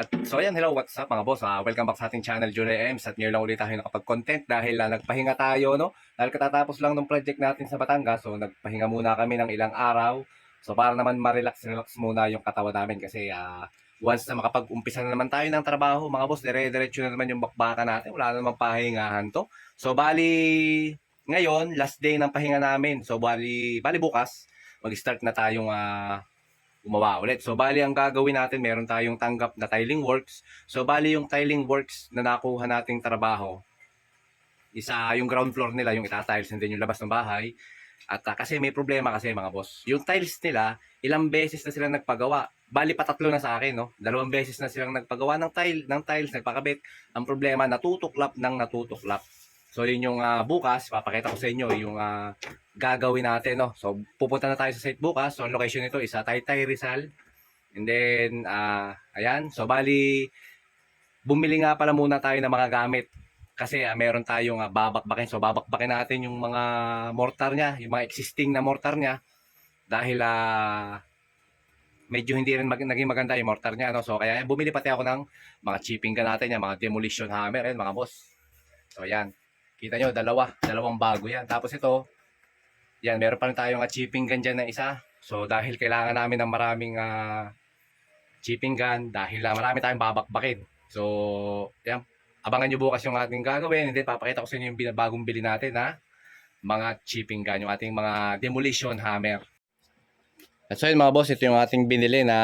At so ayan, hello, what's up mga boss? Ah, welcome back sa ating channel, Julie Ems. At ngayon lang ulit tayo nakapag-content dahil ah, nagpahinga tayo, no? Dahil katatapos lang ng project natin sa Batangas, so nagpahinga muna kami ng ilang araw. So para naman ma-relax-relax muna yung katawan namin kasi ah, once na makapag-umpisa na naman tayo ng trabaho, mga boss, dire-diretso na naman yung bakbakan natin. Wala na namang pahingahan to. So bali, ngayon, last day ng pahinga namin. So bali, bali bukas, mag-start na tayong ah, gumawa ulit. So, bali ang gagawin natin, meron tayong tanggap na tiling works. So, bali yung tiling works na nakuha nating trabaho, isa yung ground floor nila, yung itatiles, and then yung labas ng bahay. At ah, kasi may problema kasi mga boss. Yung tiles nila, ilang beses na sila nagpagawa. Bali patatlo na sa akin, no? Dalawang beses na silang nagpagawa ng tile, ng tiles, nagpakabit. Ang problema, natutuklap ng natutuklap. So, yun yung ah, bukas, papakita ko sa inyo yung ah, gagawin natin, no? So, pupunta na tayo sa site bukas. So, ang location nito is sa Taytay Rizal. And then, ah, ayan. So, bali, bumili nga pala muna tayo ng mga gamit. Kasi ah, meron tayong ah, babakbakin. So, babakbakin natin yung mga mortar niya, yung mga existing na mortar niya. Dahil, ah, medyo hindi rin mag- naging maganda yung mortar niya. No? So, kaya bumili pati ako ng mga chipping ka natin, yan, mga demolition hammer, yan, mga boss. So, ayan. Kita nyo, dalawa. Dalawang bago yan. Tapos ito, yan, meron pa rin tayong uh, chipping gun dyan na isa. So, dahil kailangan namin ng maraming ah, chipping gun, dahil uh, marami tayong babakbakin. So, yan, abangan nyo bukas yung ating gagawin. Then, papakita ko sa inyo yung binabagong bili natin na mga chipping gun, yung ating mga demolition hammer. At so yun mga boss, ito yung ating binili na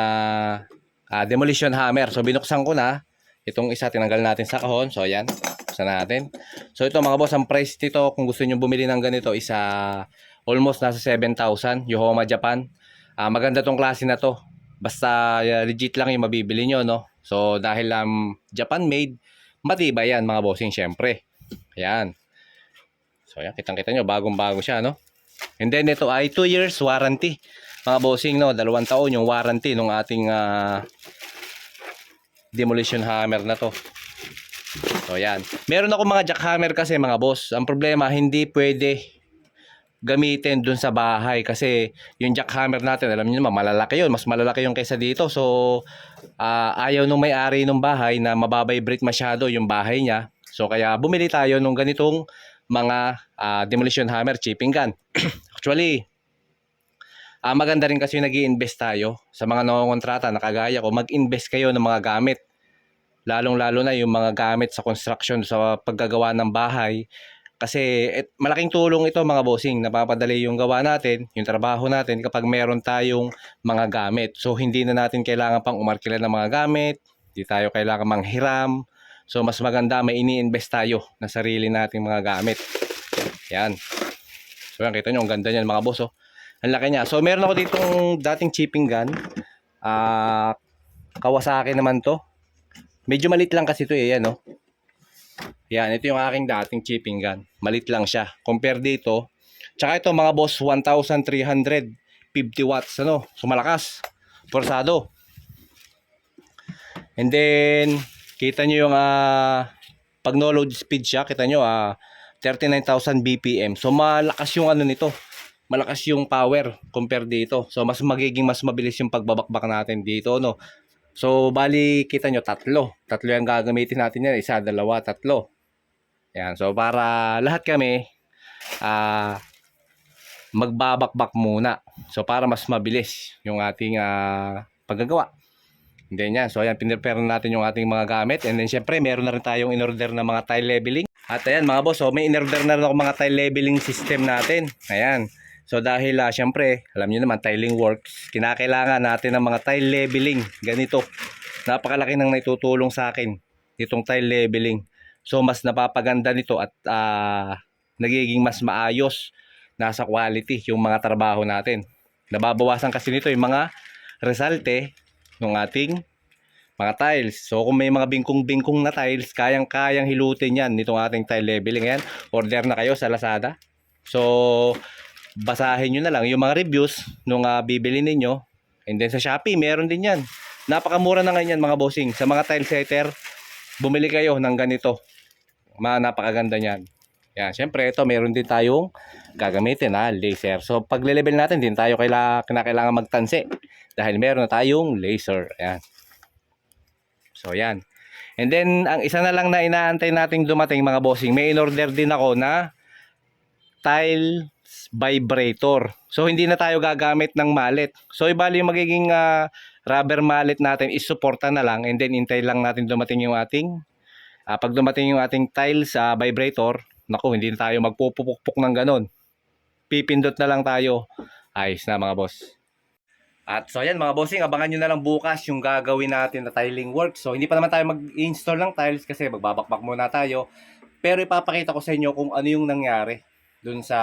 ah, demolition hammer. So, binuksan ko na. Itong isa, tinanggal natin sa kahon. So, ayan. Buksan natin. So, ito mga boss, ang price nito, kung gusto nyo bumili ng ganito, isa almost nasa 7,000. Yohoma Japan. Ah, maganda tong klase na to. Basta ah, legit lang yung mabibili nyo, no? So, dahil um, Japan made, matibay yan mga bossing, syempre. Ayan. So, ayan, kitang-kita nyo, bagong-bago siya, no? And then, ito ay 2 years warranty. Mga bossing, no? Dalawang taon yung warranty ng ating ah, demolition hammer na to. So, yan. Meron ako mga jackhammer kasi mga boss. Ang problema, hindi pwede gamitin dun sa bahay kasi yung jackhammer natin, alam niyo naman, malalaki yun. Mas malalaki yung kaysa dito. So, ah, ayaw nung may-ari ng bahay na mababibrate masyado yung bahay niya. So, kaya bumili tayo nung ganitong mga ah, demolition hammer, chipping gun. Actually, ah, maganda rin kasi nag invest tayo sa mga nangongontrata na kagaya ko. Mag-invest kayo ng mga gamit lalong-lalo na yung mga gamit sa construction sa paggagawa ng bahay kasi et, malaking tulong ito mga bossing. Napapadali yung gawa natin yung trabaho natin kapag meron tayong mga gamit. So hindi na natin kailangan pang umarkila ng mga gamit hindi tayo kailangan manghiram. So mas maganda may ini-invest tayo na sarili nating mga gamit. Yan. So yan kita nyo ang ganda niyan mga boss oh. ang laki niya. So meron ako ditong dating chipping gun. Ah Kawasaki naman to. Medyo malit lang kasi ito eh, yan no. Yan, ito yung aking dating chipping gun. Malit lang siya. Compare dito. Tsaka ito mga boss, 1,350 watts, ano. So malakas. Forsado. And then, kita nyo yung ah, pag no load speed siya, kita nyo ah, 39,000 BPM. So malakas yung ano nito. Malakas yung power compare dito. So mas magiging mas mabilis yung pagbabakbak natin dito, no. So, bali, kita nyo, tatlo. Tatlo yung gagamitin natin yan. Isa, dalawa, tatlo. Yan. So, para lahat kami, ah, magbabakbak muna. So, para mas mabilis yung ating ah, paggagawa. And then. So, ayan, pinrepare natin yung ating mga gamit. And then, syempre, meron na rin tayong in-order na mga tile leveling. At ayan, mga boss, so, may in-order na rin ako mga tile leveling system natin. Ayan. So dahil uh, syempre, alam niyo naman tiling works, kinakailangan natin ng mga tile leveling. Ganito. Napakalaki nang naitutulong sa akin itong tile leveling. So mas napapaganda nito at ah, nagiging mas maayos nasa quality yung mga trabaho natin. Nababawasan kasi nito yung mga resalte ng ating mga tiles. So kung may mga bingkong-bingkong na tiles, kayang-kayang hilutin yan nitong ating tile leveling. Ayan, order na kayo sa Lazada. So basahin nyo na lang yung mga reviews nung uh, bibili ninyo. And then sa Shopee, meron din yan. Napakamura na ngayon yan mga bossing. Sa mga tile setter, bumili kayo ng ganito. Mga napakaganda niyan. Yan, syempre ito meron din tayong gagamitin na laser. So pag level natin din tayo kaila, kinakailangan magtansi dahil meron na tayong laser. Yan. So yan. And then ang isa na lang na inaantay nating dumating mga bossing, may in-order din ako na tiles vibrator. So hindi na tayo gagamit ng mallet. So ibali yung magiging ah, rubber mallet natin is suporta na lang and then intay lang natin dumating yung ating ah, pag dumating yung ating tiles sa vibrator, naku hindi na tayo magpupukpok ng ganon. Pipindot na lang tayo. Ayos na mga boss. At so yan mga bossing, abangan nyo na lang bukas yung gagawin natin na tiling work. So hindi pa naman tayo mag-install ng tiles kasi magbabakbak muna tayo. Pero ipapakita ko sa inyo kung ano yung nangyari dun sa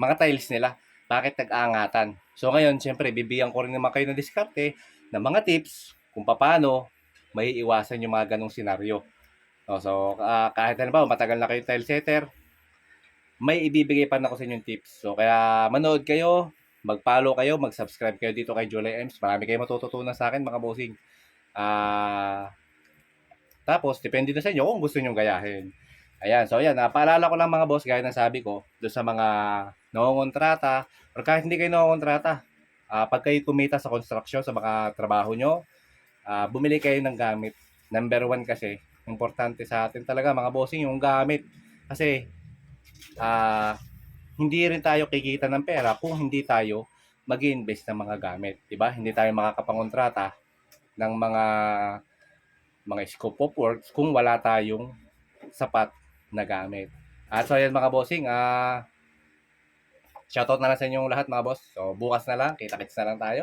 mga tiles nila. Bakit nag-aangatan. So ngayon, syempre, bibigyan ko rin naman kayo ng diskarte ng mga tips kung paano may iwasan yung mga ganong senaryo. No, so ah, kahit ano ba, matagal na kayo tile setter, may ibibigay pa na ako sa inyo tips. So kaya manood kayo, mag-follow kayo, mag-subscribe kayo dito kay Julie Ems. Marami kayo matututunan sa akin mga bossing. Ah tapos, depende na sa inyo kung gusto nyo gayahin. Ayan, so ayan, ah, paalala ko lang mga boss, gaya ng sabi ko, doon sa mga nangongontrata, or kahit hindi kayo nangongontrata, ah pag kayo kumita sa construction, sa mga trabaho nyo, ah bumili kayo ng gamit. Number one kasi, importante sa atin talaga mga bossing, yung gamit. Kasi, ah hindi rin tayo kikita ng pera kung hindi tayo mag invest ng mga gamit. Diba? Hindi tayo makakapangontrata ng mga mga scope of works kung wala tayong sapat na gamit. At so yan mga bossing, ah shoutout na lang sa inyong lahat mga boss. So bukas na lang, kita-kits na lang tayo.